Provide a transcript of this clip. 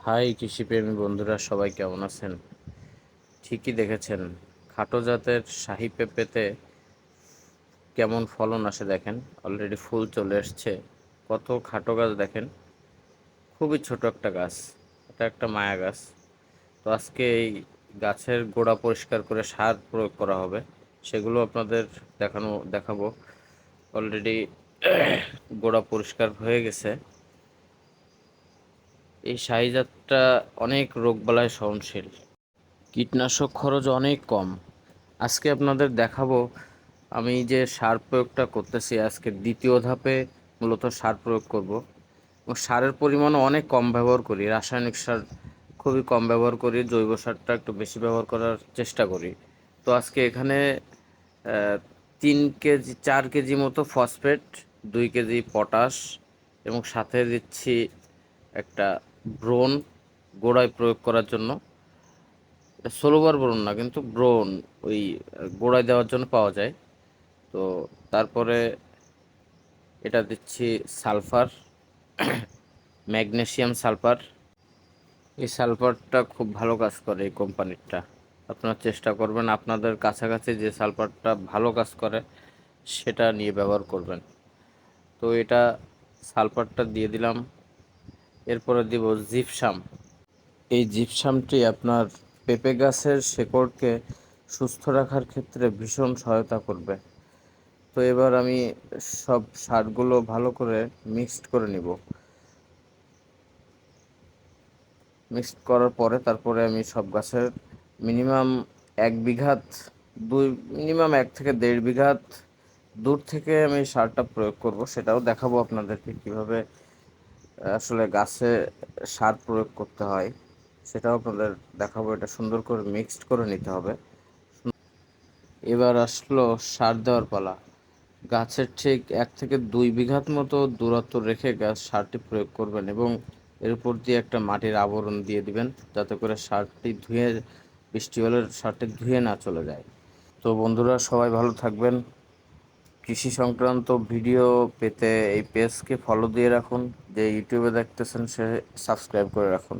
High কৃষিপ্রেমী বন্ধুরা, সবাই কেমন আছেন? ঠিকই দেখেছেন, খাটো জাতের শাহি পেঁপেতে কেমন ফলন আসে দেখেন? অলরেডি ফুল চলে এসছে। কত খাটো গাছ দেখেন? খুবই ছোট একটা গাছ, এটা একটা মায়া গাছ। তো আজকে এই গাছের গোড়া পরিষ্কার করে সার প্রয়োগ করা হবে, সেগুলো আপনাদের দেখানো, দেখাবো। অলরেডি গোড়া পরিষ্কার হয়ে গেছে। এই শাহিজাতটা অনেক রোগবালায় সহনশীল। কীটনাশক খরচ অনেক কম। আজকে আপনাদের দেখাবো, আমি যে সার প্রয়োগটা করতেছি, আজকে দ্বিতীয় ধাপে মূলত সার প্রয়োগ করব। এবং সারের পরিমাণও অনেক কম ব্যবহার করি, রাসায়নিক সার খুবই কম ব্যবহার করি, জৈব সারটা একটু বেশি ব্যবহার করার চেষ্টা করি। তো আজকে এখানে তিন কেজি, চার কেজি মতো ফসফেট, দুই কেজি পটাশ, এবং সাথে দিচ্ছি একটা ব্রোন গোড়ায় প্রয়োগ করার জন্য। এটা ষোলোবার ব্রোন না, কিন্তু ব্রোন ওই গোড়ায় দেওয়ার জন্য পাওয়া যায়। তো তারপরে এটা দিচ্ছি সালফার ম্যাগনেশিয়াম সালফার। এই সালফারটা খুব ভালো কাজ করে এই কোম্পানিরটা। আপনারা চেষ্টা করবেন, আপনাদের কাছাকাছি যে সালফারটা ভালো কাজ করে, সেটা নিয়ে ব্যবহার করবেন। তো এটা সালফারটা দিয়ে দিলাম। এরপরে দিব জিপসাম। এই জিপসামটি আপনার পেঁপে গাছের শেকড়কে সুস্থ রাখার ক্ষেত্রে ভীষণ সহায়তা করবে। তো এবার আমি সব সারগুলো ভালো করে মিক্সড করে নিব। মিক্সড করার পরে তারপরে আমি সব গাছের মিনিমাম এক বিঘাত, দুই, মিনিমাম এক থেকে দেড় বিঘাত দূর থেকে আমি সারটা প্রয়োগ করব। সেটাও দেখাবো আপনাদেরকে কীভাবে আসলে গাছে সার প্রয়োগ করতে হয়, সেটাও আপনাদের দেখাবো। এটা সুন্দর করে মিক্সড করে নিতে হবে। এবার আসলো সার দেওয়ার পালা। গাছের ঠিক এক থেকে দুই বিঘাত মতো দূরত্ব রেখে গাছ সারটি প্রয়োগ করবেন এবং এর উপর দিয়ে একটা মাটির আবরণ দিয়ে দিবেন, যাতে করে সারটি ধুয়ে বৃষ্টি হলে সারটি ধুয়ে না চলে যায়। তো বন্ধুরা, সবাই ভালো থাকবেন। কৃষি সংক্রান্ত ভিডিও পেতে এই পেজকে ফলো দিয়ে রাখুন, যে ইউটিউবে দেখতেছেন সে সাবস্ক্রাইব করে রাখুন।